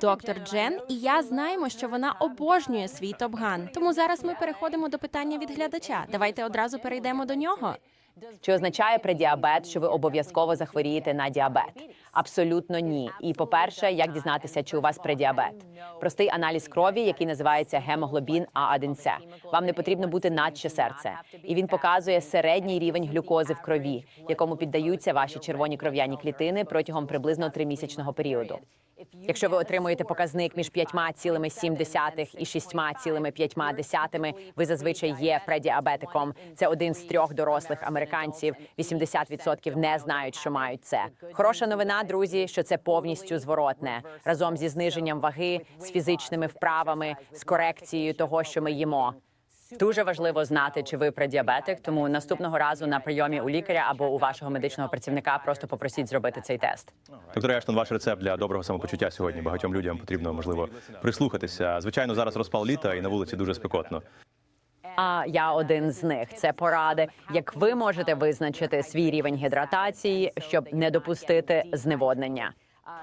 Доктор Джен і я знаємо, що вона обожнює свій топган. Тому зараз ми переходимо до питання від глядача. Давайте одразу перейдемо до нього. Чи означає предіабет, що ви обов'язково захворієте на діабет? Абсолютно ні. І по-перше, як дізнатися, чи у вас предіабет? Простий аналіз крові, який називається гемоглобін А1С. Вам не потрібно бути надче серце, і він показує середній рівень глюкози в крові, якому піддаються ваші червоні кров'яні клітини протягом приблизно тримісячного періоду. Якщо ви отримуєте показник між 5,7 і 6,5, ви зазвичай є предіабетиком. Це один з трьох дорослих американців. 80% не знають, що мають це. Хороша новина, друзі, що це повністю зворотне разом зі зниженням ваги, з фізичними вправами, з корекцією того, що ми їмо. Дуже важливо знати, чи ви предіабетик, тому наступного разу на прийомі у лікаря або у вашого медичного працівника просто попросіть зробити цей тест. Доктор Ештон, ваш рецепт для доброго самопочуття сьогодні. Багатьом людям потрібно можливо прислухатися. Звичайно, зараз розпал літа і на вулиці дуже спекотно. А я один з них. Це поради, як ви можете визначити свій рівень гідратації, щоб не допустити зневоднення.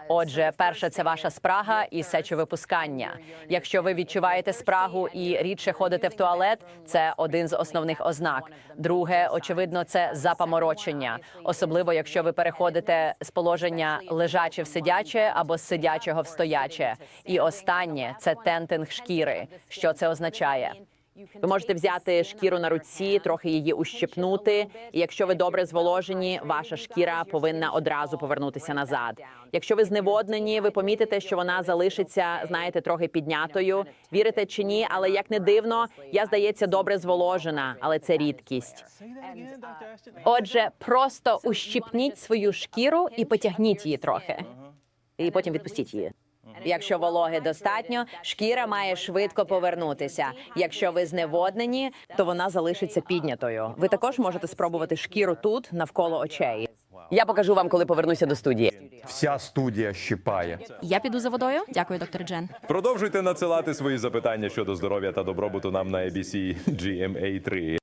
Отже, перше це ваша спрага і сечовипускання. Якщо ви відчуваєте спрагу і рідше ходите в туалет, це один з основних ознак. Друге, очевидно, це запаморочення, особливо якщо ви переходите з положення лежаче в сидяче або з сидячого в стояче. І останнє це тентинг шкіри. Що це означає? Ви можете взяти шкіру на руці, трохи її ущипнути. І якщо ви добре зволожені, ваша шкіра повинна одразу повернутися назад. Якщо ви зневоднені, ви помітите, що вона залишиться, знаєте, трохи піднятою. Вірите чи ні, але як не дивно, я здається добре зволожена, але це рідкість. Отже, просто ущипніть свою шкіру і потягніть її трохи, і потім відпустіть її. Якщо вологи достатньо, шкіра має швидко повернутися. Якщо ви зневоднені, то вона залишиться піднятою. Ви також можете спробувати шкіру тут навколо очей. Я покажу вам, коли повернуся до студії. Вся студія щипає. Я піду за водою. Дякую, доктор Джен. Продовжуйте надсилати свої запитання щодо здоров'я та добробуту нам на ABC GMA 3